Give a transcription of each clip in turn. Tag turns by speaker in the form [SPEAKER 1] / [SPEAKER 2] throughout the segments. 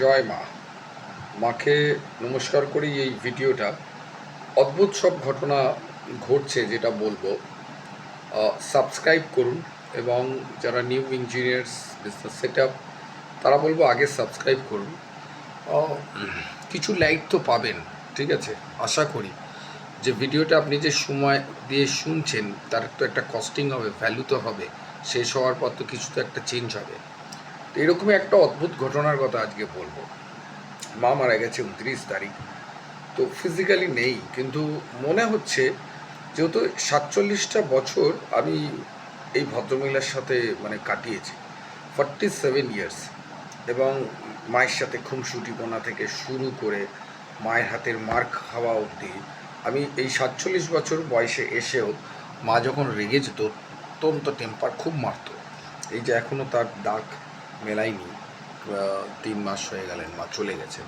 [SPEAKER 1] জয় মা। মাকে নমস্কার করি এই ভিডিওটা। অদ্ভুত সব ঘটনা ঘটছে যেটা বলব। সাবস্ক্রাইব করুন এবং যারা new engineers business set up তারা বলব আগে সাবস্ক্রাইব করুন। কিছু লাইক তো পাবেন, ঠিক আছে? আশা করি। যে ভিডিওটা আপনি যে সময় দিয়ে শুনছেন, তার তো একটা কস্টিং হবে ভ্যালু তো হবে। শেষ হওয়ার পর তো কিছু তো একটা চেঞ্জ হবে। এরকমই একটা অদ্ভুত ঘটনার কথা আজকে বলব। মা মারা গেছে উনত্রিশ তারিখ। তো ফিজিক্যালি নেই, কিন্তু মনে হচ্ছে যেহেতু সাতচল্লিশটা বছর আমি এই ভদ্রমহিলার সাথে মানে কাটিয়েছি ফর্টি সেভেন ইয়ার্স এবং মায়ের সাথে খুমসুটিপনা থেকে শুরু করে মায়ের হাতের মার খাওয়া অবধি আমি এই সাতচল্লিশ বছর বয়সে এসেও মা যখন রেগে যেত, অত্যন্ত টেম্পার খুব মারতো। এই যে এখনও তার দাগ মেলায়নি। তিন মাস হয়ে গেলেন মা চলে গেছেন।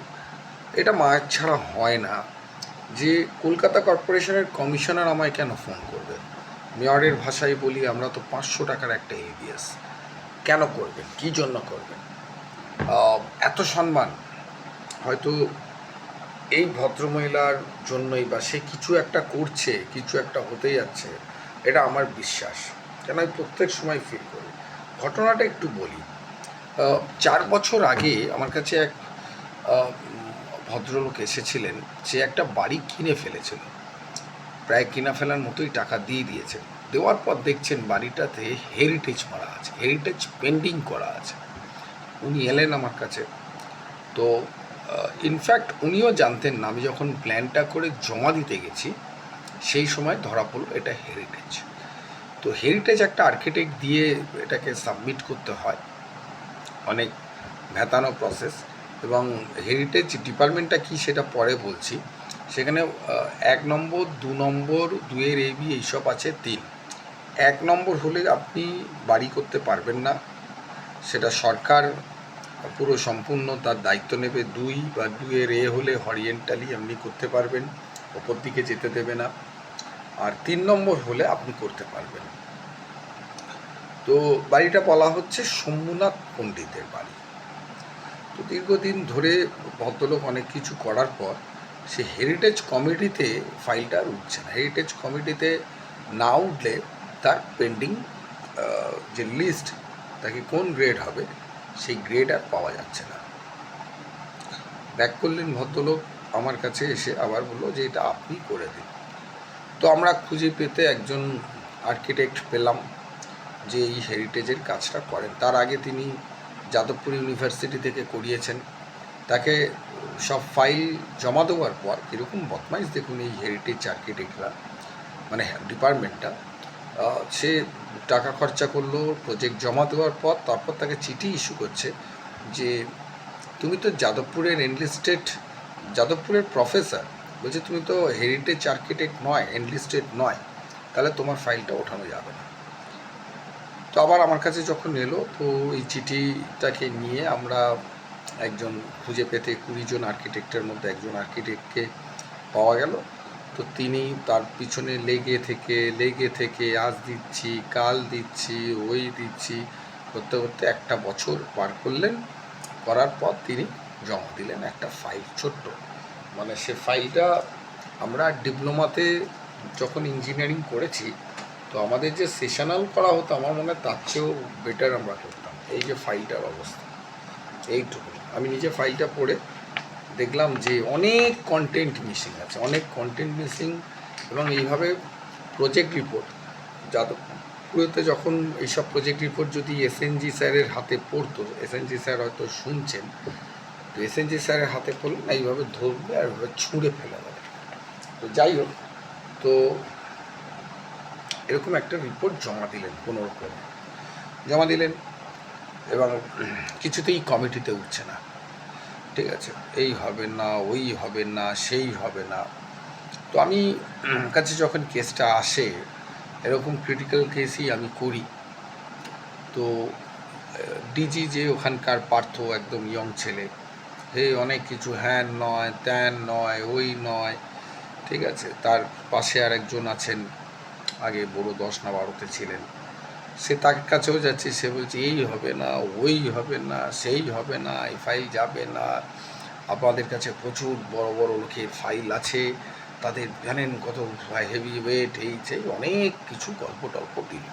[SPEAKER 1] এটা মায়ের ছাড়া হয় না যে কলকাতা কর্পোরেশনের কমিশনার আমায় কেন ফোন করবে? মেয়রের ভাষায় বলি, আমরা তো পাঁচশো টাকার একটা এবিএস কেন করবেন? কী জন্য করবেন? এত সম্মান। হয়তো এই ভদ্রমহিলার জন্যই বা সে কিছু একটা করছে, কিছু একটা হতে যাচ্ছে, এটা আমার বিশ্বাস। কেন আমি প্রত্যেক সময় ফিল করি? ঘটনাটা একটু বলি। চার বছর আগে আমার কাছে এক ভদ্রলোক এসেছিলেন, সে একটা বাড়ি কিনে ফেলেছিল। প্রায় কিনা ফেলার মতোই টাকা দিয়ে দিয়েছেন দেওয়ার পর দেখছেন বাড়িটাতে হেরিটেজ মারা আছে হেরিটেজ পেন্ডিং করা আছে। উনি এলেন আমার কাছে। তো ইনফ্যাক্ট উনিও জানতেন না, আমি যখন প্ল্যানটা করে জমা দিতে গেছি, সেই সময় ধরা পড়ল এটা হেরিটেজ তো হেরিটেজ একটা আর্কিটেক্ট দিয়ে এটাকে সাবমিট করতে হয়। অনেক ভেতানো প্রসেস এবং হেরিটেজ ডিপার্টমেন্টটা কি সেটা পরে বলছি। সেখানে এক নম্বর, দু নম্বর, দুয়ের এবি এইসব আছে তিন। এক নম্বর হলে আপনি বাড়ি করতে পারবেন না। সেটা সরকার পুরো সম্পূর্ণ তার দায়িত্ব নেবে। দুই বা দুয়ের এ হলে হরিয়েন্টালি আপনি করতে পারবেন, ওপর দিকে যেতে দেবে না। আর তিন নম্বর হলে আপনি করতে পারবেন তো বাড়িটা বলা হচ্ছে সোমনাথ পণ্ডিতের বাড়ি। তো দীর্ঘদিন ধরে ভদ্রলোক অনেক কিছু করার পর সে হেরিটেজ কমিটিতে ফাইলটা আর উঠছে না। হেরিটেজ কমিটিতে না উঠলে তার পেন্ডিং যে লিস্ট তাকে কোন গ্রেড হবে, সেই গ্রেড আর পাওয়া যাচ্ছে না। ব্যাক করলেন ভদ্রলোক, আমার কাছে এসে আবার বলল যে এটা আপনি করে দিন। তো আমরা খুঁজে পেতে একজন আর্কিটেক্ট পেলাম। যে এই হেরিটেজের কাজটা করেন। তার আগে তিনি যাদবপুর ইউনিভার্সিটি থেকে করিয়েছেন। তাকে সব ফাইল জমা দেওয়ার পর কীরকম বদমাইশ দেখুন এই হেরিটেজ আর্কিটেক্টরা মানে ডিপার্টমেন্টটা সে টাকা খরচা করল প্রজেক্ট জমা দেওয়ার পর তারপর তাকে চিঠি ইস্যু করছে যে, তুমি তো যাদবপুরের এনলিস্টেড যাদবপুরের প্রফেসর বলছে তুমি তো হেরিটেজ আর্কিটেক্ট নয় এনলিস্টেড নয়, তাহলে তোমার ফাইলটা ওঠানো যাবে না। তো আবার আমার কাছে যখন এলো, তো এই চিঠিটাকে নিয়ে আমরা একজন খুঁজে পেতে কুড়ি জন আর্কিটেক্টের মধ্যে একজন আর্কিটেক্টকে পাওয়া গেল। তো তিনি তার পিছনে লেগে থেকে লেগে থেকে আজ দিচ্ছি, কাল দিচ্ছি, ওই দিচ্ছি, করতে করতে একটা বছর পার করলেন। করার পর তিনি জমা দিলেন একটা ফাইল ছোট্ট। মানে সে ফাইলটা আমরা ডিপ্লোমাতে যখন ইঞ্জিনিয়ারিং করেছি তো আমাদের যে সেশনাল করা হতো, আমার মনে হয় তার চেয়েও বেটার আমরা করতাম। এই যে ফাইলটার অবস্থা এইটুকু আমি নিজে ফাইলটা পড়ে দেখলাম যে অনেক কন্টেন্ট মিসিং আছে, অনেক কন্টেন্ট মিসিং এবং এইভাবে প্রজেক্ট রিপোর্ট যাদবপুরেতে যখন এইসব প্রজেক্ট রিপোর্ট যদি এসএনজি স্যারের হাতে পড়তো এসএনজি স্যার হয়তো শুনছেন, তো এসএনজি স্যারের হাতে পড়লে না এইভাবে ধরবে আর ছুঁড়ে ফেলে দেবে। তো যাই হোক, তো এরকম একটা রিপোর্ট জমা দিলেন কোনো রকম জমা দিলেন এবং কিছুতেই কমিটিতে উঠছে না। ঠিক আছে, এই হবে না, ওই হবে না, সেই হবে না। তো আমি কাছে যখন কেসটা আসে, এরকম ক্রিটিক্যাল কেসই আমি করি। তো ডিজি যে ওখানকার পার্থ একদম ইয়ং ছেলে হে অনেক কিছু হ্যান নয়, ত্যান নয়, ওই নয়, ঠিক আছে। তার পাশে আর একজন আছেন আগে বড় দশ না বারোতে ছিলেন। সে তার কাছেও যাচ্ছে, সে বলছে, এই হবে না, ওই হবে না, সেই হবে না, এই ফাইল যাবে না। আপনাদের কাছে প্রচুর বড় বড় লোকের ফাইল আছে, তাদের জানেন কত হেভি ওয়েট এই সেই অনেক কিছু গল্প টল্প দিল।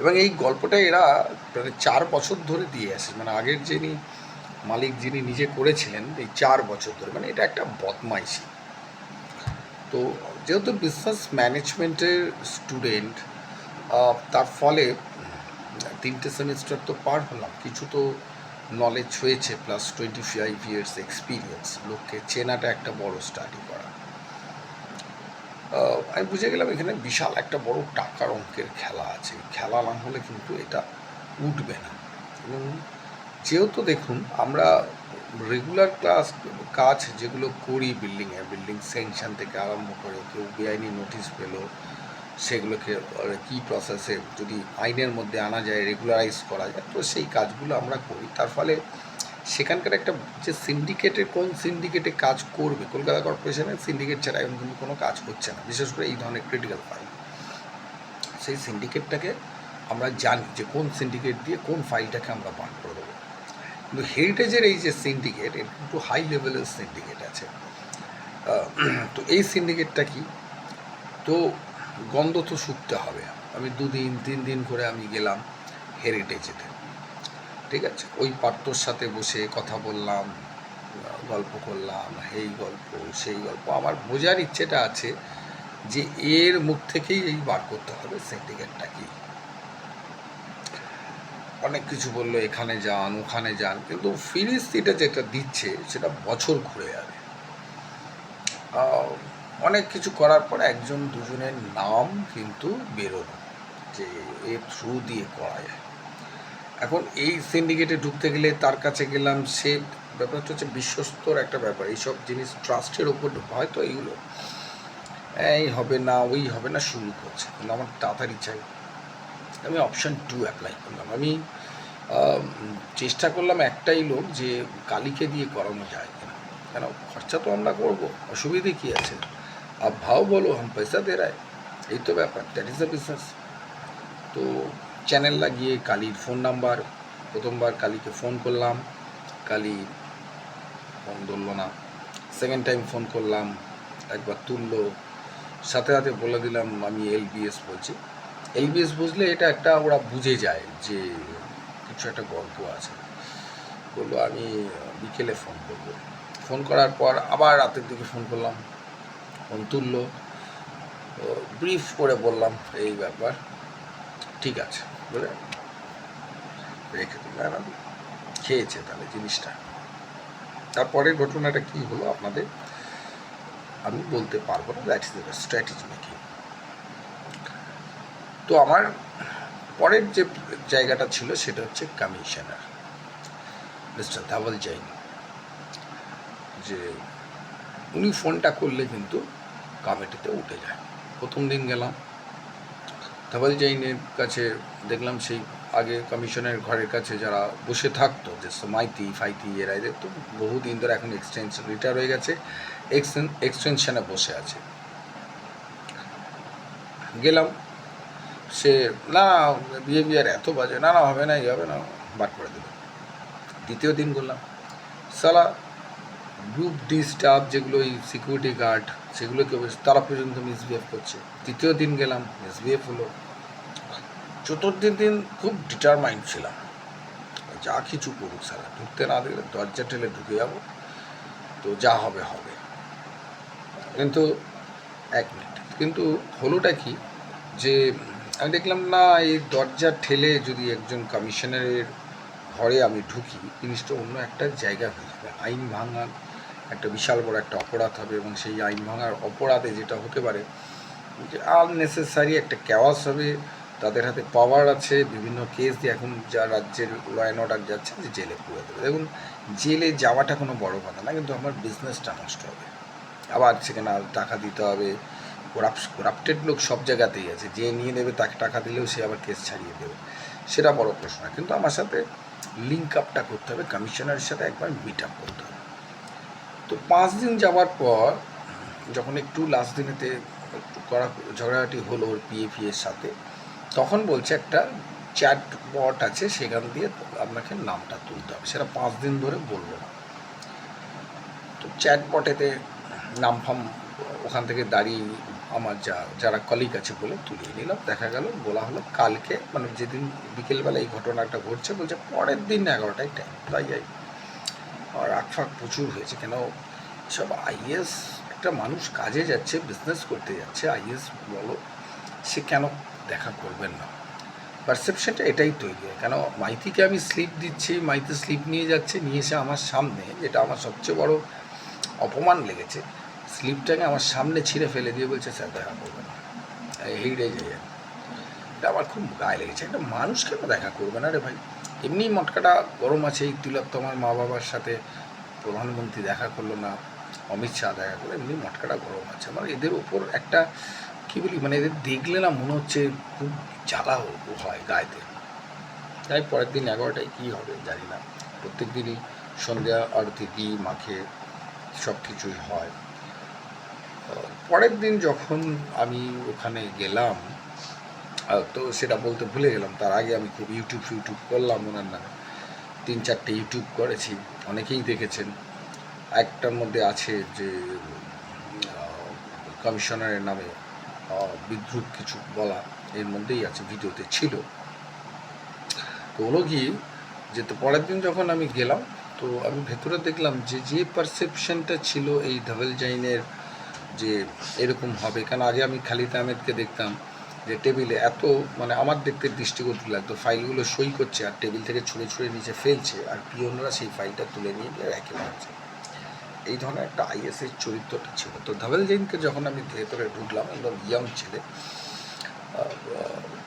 [SPEAKER 1] এবং এই গল্পটা এরা প্রায় চার বছর ধরে দিয়ে আসে। মানে আগের যিনি মালিক, যিনি নিজে করেছিলেন, এই চার বছর ধরে মানে এটা একটা বদমাইশি। তো যেহেতু বিজনেস ম্যানেজমেন্টের স্টুডেন্ট তার ফলে তিনটে সেমিস্টার তো পার হলাম। কিছু তো নলেজ হয়েছে plus twenty five years experience লোককে চেনাটা একটা বড় স্টাডি করা। আমি বুঝে গেলাম এখানে বিশাল একটা বড় টাকার অঙ্কের খেলা আছে। খেলা না হলে কিন্তু এটা উঠবে না। এবং যেহেতু দেখুন, আমরা রেগুলার ক্লাস কাজ যেগুলো করি বিল্ডিংয়ে বিল্ডিং স্যাংশন থেকে আরম্ভ করে কেউ বেআইনি নোটিশ পেল, সেগুলোকে কী প্রসেসে যদি আইনের মধ্যে আনা যায় রেগুলারাইজ করা যায়, তো সেই কাজগুলো আমরা করি। তার ফলে সেখানকার একটা যে সিন্ডিকেটে কোন সিন্ডিকেটে কাজ করবে, কলকাতা কর্পোরেশনের সিন্ডিকেট ছাড়া এখন কিন্তু কোনো কাজ হচ্ছে না, বিশেষ করে এই ধরনের ক্রিটিক্যাল ফাইল সেই সিন্ডিকেটটাকে আমরা জানি যে কোন সিন্ডিকেট দিয়ে কোন ফাইলটাকে আমরা বান করে দেবো। কিন্তু হেরিটেজের এই যে সিন্ডিকেট এর কিন্তু হাই লেভেলের সিন্ডিকেট আছে। তো এই সিন্ডিকেটটা কি? তো গন্ধ তো শুকতে হবে। আমি দুদিন, তিন দিন করে আমি গেলাম হেরিটেজেতে ঠিক আছে? ওই পাত্রর সাথে বসে কথা বললাম, গল্প করলাম, এই গল্প, সেই গল্প। আমার বোঝার ইচ্ছেটা আছে যে এর মুখ থেকেই এই বার করতে হবে সিন্ডিকেটটা কি? অনেক কিছু বলল, এখানে যান, ওখানে যান। কিন্তু ফিরিস্তিটা যেটা দিচ্ছে, সেটা বছর ঘুরে যাবে। অনেক কিছু করার পর একজন দুজনের নাম কিন্তু বেরোলো, যে এর থ্রু দিয়ে করা যায়। এখন এই সিন্ডিকেটে ঢুকতে গেলে তার কাছে গেলাম, সে ব্যাপারটা হচ্ছে বিশ্বস্তর একটা ব্যাপার। এইসব জিনিস ট্রাস্টের ওপর হয়তো এইগুলো, এই হবে না, ওই হবে না, শুরু করছে। কিন্তু আমার তাড়াতাড়ি চাই। আমি অপশান টু অ্যাপ্লাই করলাম। আমি চেষ্টা করলাম একটাই লোক যে কালীকে দিয়ে করানো যায় কিনা। খরচা তো আমরা করব, অসুবিধে কী আছে? আর ভাও বলো, হাম পয়সা দে রায়। এই তো ব্যাপার দ্যাট ইজ দ্য বিজনেস তো চ্যানেল লাগিয়ে কালীর ফোন নাম্বার প্রথমবার কালীকে ফোন করলাম। কালী ফোন ধরলো না। সেকেন্ড টাইম ফোন করলাম, একবার তুললো। সাথে সাথে বলে দিলাম, আমি এলবিএস বলছি। এলবিএস বুঝলে এটা একটা ওরা বুঝে যায় যে কিছু একটা গল্প আছে। বলল, আমি বিকেলে ফোন করব। ফোন করার পর আবার রাতের দিকে ফোন করলাম। ফোন তুললো। ব্রিফ করে বললাম, এই ব্যাপার, ঠিক আছে। বলে রেখে দিলাম খেয়েছে তাহলে জিনিসটা। তারপরের ঘটনাটা কি হলো আপনাদের? আমি বলতে পারব না that is the strategy making তো আমার পরের যে জায়গাটা ছিল সেটা হচ্ছে কমিশনার মিস্টার ধাবল জৈন। যে উনি ফোনটা করলে কিন্তু কমিটিতে উঠে যায়। প্রথম দিন গেলাম। ধাবল জৈনের কাছে দেখলাম সেই আগে কমিশনের ঘরের কাছে যারা বসে থাকতো, যে মাইতি, ফাইতি, এরা এদের তো বহুদিন ধরে এখন এক্সচেঞ্জ রিটায়ার হয়ে গেছে এক্সটেনশনে বসে আছে। গেলাম সে, না বিহেভিয়ার এত বাজে, না না, হবে না, এই হবে না, বাদ করে দেবে। দ্বিতীয় দিন করলাম। সালা গ্রুপ ডি স্টাফ যেগুলো এই সিকিউরিটি গার্ড সেগুলোকে তারা পর্যন্ত মিসবিহেভ করছে। তৃতীয় দিন গেলাম মিসবিহেভ হলো। চতুর্থ দিন খুব ডিটারমাইন্ড ছিলাম। যা কিছু করুক সারা ঢুকতে না দিলে দরজা ঠেলে ঢুকে যাব। তো যা হবে হবে। কিন্তু, এক মিনিট কিন্তু হলোটা কি? যে আমি দেখলাম না, এই দরজা ঠেলে যদি একজন কমিশনারের ঘরে আমি ঢুকি, জিনিসটা অন্য একটা জায়গা হয়ে যাবে। আইন ভাঙার একটা বিশাল বড় একটা অপরাধ হবে এবং সেই আইন ভাঙার অপরাধে যেটা হতে পারে, যে আননেসেসারি একটা ক্যাওয়াস হবে, তাদের হাতে পাওয়ার আছে, বিভিন্ন কেস দিয়ে এখন যা রাজ্যের ল অ্যান্ড অর্ডার যাচ্ছে, যে জেলে পুরে দেবে। দেখুন, জেলে যাওয়াটা কোনো বড় কথা না, কিন্তু আমার বিজনেসটা নষ্ট হবে। আবার সেখানে টাকা দিতে হবে করাপ্টেড লোক সব জায়গাতেই আছে। যে নিয়ে নেবে তাকে টাকা দিলেও সে আবার কেস ছাড়িয়ে দেবে। সেটা বড় প্রশ্ন। কিন্তু আমার সাথে লিঙ্ক আপটা করতে হবে কমিশনারের সাথে একবার মিট আপ করতে হবে। তো পাঁচ দিন যাওয়ার পর, যখন একটু লাস্ট দিনেতে একটু কড়া ঝগড়াঝাটি হলো ওর পিএফি এর সাথে, তখন বলছে একটা চ্যাট বট আছে, সেখান দিয়ে আপনাকে নামটা তুলতে হবে। সেটা পাঁচ দিন ধরে বলল না। তো চ্যাট বটেতে নাম ফাম ওখান থেকে দাঁড়িয়ে আমার যা, যারা কলিগ আছে বলে তুলিয়ে নিলাম, দেখা গেল, বলা হলো কালকে মানে যেদিন বিকেলবেলা এই ঘটনাটা ঘটছে, বলছে পরের দিন এগারোটায় টাইম তাই যাই আর ফাগ প্রচুর হয়েছে, কেন সব আইএস একটা মানুষ কাজে যাচ্ছে বিজনেস করতে যাচ্ছে আইএস বলো, সে কেন দেখা করবেন না? পারসেপশনটা এটাই তৈরি হয়, কেন মাইতিকে আমি স্লিপ দিচ্ছি, মাইতি স্লিপ নিয়ে যাচ্ছে, নিয়ে এসে আমার সামনে, যেটা আমার সবচেয়ে বড় অপমান লেগেছে স্লিপটাকে আমার সামনে ছিঁড়ে ফেলে দিয়ে বলছে, স্যার, দেখা করবে না। হেইডে যে এটা আমার খুব গায়ে লেগেছে। একটা মানুষ কেন দেখা করবে না রে ভাই? এমনি মটকাটা গরম আছে, এই তিলক তোমার মা বাবার সাথে প্রধানমন্ত্রী দেখা করল না, অমিত শাহ দেখা করল, এমনি মটকাটা গরম আছে। আমার এদের ওপর একটা, কী বলি মানে এদের দেখলে না মনে হচ্ছে খুব জ্বালা হয় গায়েতে। তাই পরের দিন এগারোটায় কী হবে জানি না। প্রত্যেক দিনই সন্ধ্যা, আরতি দিই মাকে সব কিছুই হয়। পরের দিন যখন আমি ওখানে গেলাম তো সেটা বলতে ভুলে গেলাম। তার আগে আমি খুব ইউটিউব ফিউটিউব করলাম ওনার নামে। তিন চারটে ইউটিউব করেছি, অনেকেই দেখেছেন। একটার মধ্যে আছে যে কমিশনারের নামে বিদ্রুপ কিছু বলা এর মধ্যেই আছে, ভিডিওতে ছিল। তো হলো কি যে, তো পরের দিন যখন আমি গেলাম, তো আমি ভেতরে দেখলাম যে যে পারসেপশনটা ছিল এই ধবেল জাইনের যে এরকম হবে। কারণ আগে আমি খালিদ আহমেদকে দেখতাম যে টেবিলে এত মানে আমার দেখতে দৃষ্টিগোচর লাগতো। ফাইলগুলো সই করছে আর টেবিল থেকে ছুঁড়ে ছুঁড়ে নিচে ফেলছে আর পিওনরা সেই ফাইলটা তুলে নিয়ে গিয়ে রেখে মারছে এই ধরনের একটা আইএসের চরিত্রটা ছিল। তো ধবেল জৈনকে যখন আমি ভেতরে ঢুকলাম, একদম ইয়ং ছেলে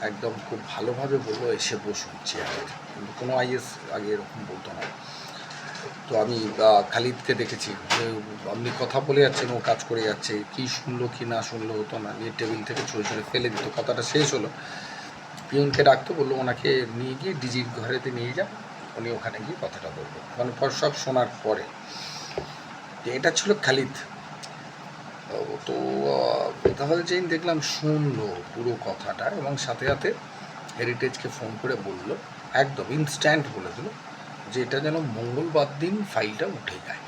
[SPEAKER 1] একদম খুব ভালোভাবে বলল, এসে বসুন চেয়ারে কিন্তু কোনো আইএস আগে এরকম বলতো না। তো আমি খালিদকে দেখেছি। আপনি কথা বলে যাচ্ছেন, ও কাজ করে যাচ্ছে। কি শুনলো, কি না শুনলো হতো না নিয়ে টেবিল থেকে ছুঁড়ে ছুঁড়ে ফেলে দিত। কথাটা শেষ হলো। পিয়নকে ডাকতো বলল, ওনাকে নিয়ে গিয়ে ডিজির ঘরেতে নিয়ে যান উনি ওখানে গিয়ে কথাটা বলবেন মানে পর সব শোনার পরে। এটা ছিল খালিদ। তো তাহলে যেই দেখলাম শুনলো পুরো কথাটা এবং সাথে সাথে হেরিটেজকে ফোন করে বলল। একদম ইনস্ট্যান্ট বলে দিল। যে এটা যেন মঙ্গলবার দিন ফাইলটা উঠে যায়।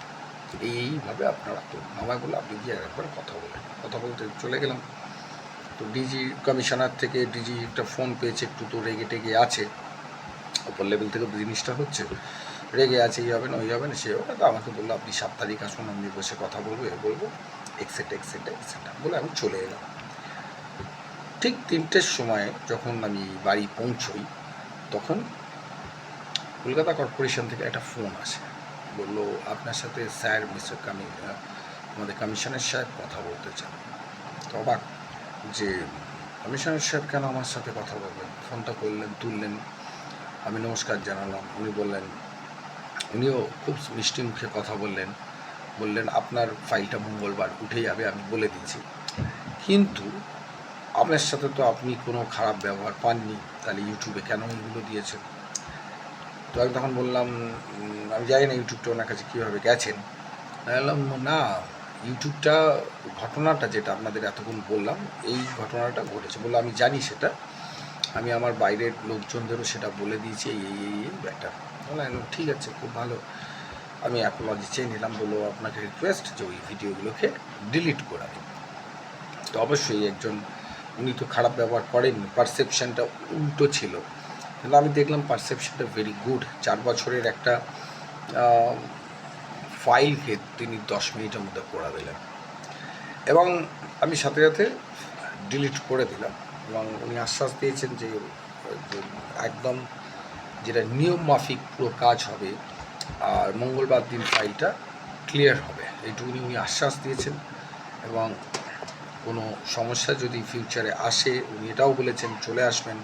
[SPEAKER 1] এইভাবে আপনারা করুন। আমায় আপনি গিয়ে একবার কথা বলেন কথা বলতে চলে গেলাম। তো ডিজি কমিশনার থেকে ডিজি একটা ফোন পেয়েছে, একটু তো রেগে টেগে আছে। উপর লেভেল থেকে জিনিসটা হচ্ছে, রেগে আছে, এই হবে না, ওই হবে না, সে হবে তো আমাকে বলল, আপনি সাত তারিখ আসুন, আমি বসে কথা বলব, এ বলব এক্সেট এক্সেট এক্সেট বলে আমি চলে এলাম। ঠিক তিনটের সময় যখন আমি বাড়ি পৌঁছই, তখন কলকাতা কর্পোরেশন থেকে একটা ফোন আসে। বলল, আপনার সাথে স্যার, মিস্টার কামি, আমাদের কমিশনার সাহেব কথা বলতে চান। তো অবাক যে, কমিশনার সাহেব কেন আমার সাথে কথা বলবেন? ফোনটা করলেন, তুললেন, আমি নমস্কার জানালাম। উনি বললেন, উনিও খুব মিষ্টি মুখে কথা বললেন। বললেন, আপনার ফাইলটা মঙ্গলবার উঠে যাবে, আমি বলে দিয়েছি। কিন্তু আপনার সাথে তো আপনি কোনো খারাপ ব্যবহার পাননি। তাহলে ইউটিউবে কেন এগুলো দিয়েছেন? তো আমি তখন বললাম আমি জানি না ইউটিউবটা ওনার কাছে কীভাবে গেছেন। বললাম, না, ইউটিউবটা ঘটনাটা যেটা আপনাদের এতক্ষণ বললাম, এই ঘটনাটা ঘটেছে বলল আমি জানি সেটা। আমি আমার বাইরের লোকজনদেরও সেটা বলে দিয়েছি, এই এই এই এই ব্যাটার বললাম, ঠিক আছে, খুব ভালো। আমি অ্যাপোলজি চেয়ে নিলাম, বলল, আপনাকে রিকোয়েস্ট যে ওই ভিডিওগুলোকে ডিলিট করে তো অবশ্যই একজন, উনি তো খারাপ ব্যবহার করেননি পারসেপশনটা উল্টো ছিল। কিন্তু আমি দেখলাম পারসেপশনটা ভেরি গুড চার বছরের একটা ফাইলকে তিনি দশ মিনিটের মধ্যে করে দিলেন। এবং আমি সাথে সাথে ডিলিট করে দিলাম। এবং উনি আশ্বাস দিয়েছেন যে যে একদম যেটা নিয়ম মাফিক পুরো কাজ হবে, আর মঙ্গলবার দিন ফাইলটা ক্লিয়ার হবে। এইটুকুনি উনি আশ্বাস দিয়েছেন। এবং কোনো সমস্যা যদি ফিউচারে আসে, উনি এটাও বলেছেন, চলে আসবেন।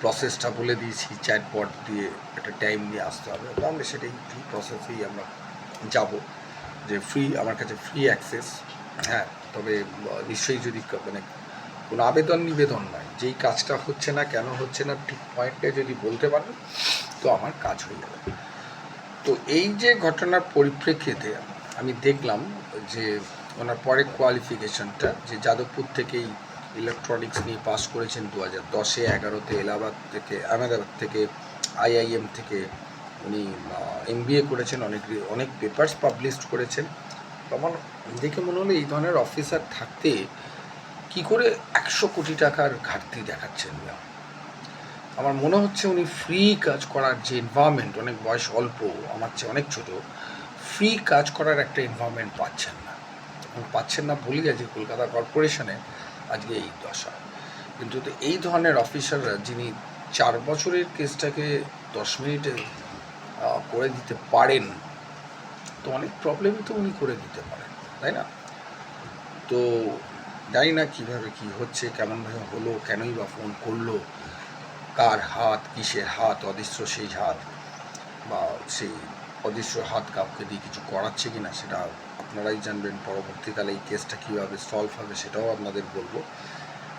[SPEAKER 1] প্রসেসটা বলে দিয়েছি চ্যাটবট দিয়ে একটা টাইম নিয়ে আসতে হবে। তাহলে সেটাই ফ্রি প্রসেসেই আমরা যাব। যে ফ্রি আমার কাছে ফ্রি অ্যাক্সেস হ্যাঁ তবে নিশ্চয়ই যদি মানে কোনো আবেদন নিবেদন নয়, যেই কাজটা হচ্ছে না কেন হচ্ছে না, ঠিক পয়েন্টে যদি বলতে পারেন, তো আমার কাজ হয়ে যাবে। তো এই যে ঘটনার পরিপ্রেক্ষিতে আমি দেখলাম যে ওনার পরে কোয়ালিফিকেশনটা যে যাদবপুর থেকেই ইলেকট্রনিক্স নিয়ে পাস করেছেন দু হাজার দশে, এগারোতে এলাহাবাদ থেকে, আহমেদাবাদ থেকে, আইআইএম থেকে উনি এমবিএ করেছেন, অনেক অনেক পেপার্স পাবলিশ করেছেন আমার দেখে মনে হলো এই ধরনের অফিসার থাকতে কি করে একশো কোটি টাকার ঘাটতি দেখাচ্ছেন? আমার মনে হচ্ছে উনি ফ্রি কাজ করার যে এনভায়রনমেন্ট অনেক বয়স অল্প, আমার চেয়ে অনেক ছোট ফ্রি কাজ করার একটা এনভায়রনমেন্ট পাচ্ছেন না পাচ্ছেন না বলি আজকে কলকাতা কর্পোরেশনে আজকে এই দশা। কিন্তু এই ধরনের অফিসাররা যিনি চার বছরের কেসটাকে দশ মিনিটে করে দিতে পারেন, তো অনেক প্রবলেমই তো উনি করে দিতে পারেন, তাই না? তো জানি না কীভাবে কী হচ্ছে কেমনভাবে হলো, কেনই বা ফোন করল, কার হাত, কিসের হাত, অদৃশ্য সেই হাত, বা সেই অদৃশ্য হাত কাউকে দিয়ে কিছু করাচ্ছে কি না সেটা আপনারাই জানবেন। পরবর্তীকালে এই কেসটা কীভাবে সলভ হবে সেটাও আপনাদের বলব।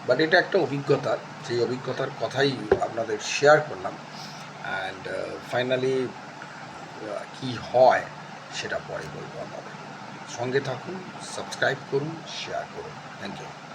[SPEAKER 1] বাট এটা একটা অভিজ্ঞতা, সেই অভিজ্ঞতার কথাই আপনাদের শেয়ার করলাম। অ্যান্ড ফাইনালি কি হয় সেটা পরে বলব আপনাদের। সঙ্গে থাকুন সাবস্ক্রাইব করুন শেয়ার করুন। Thank you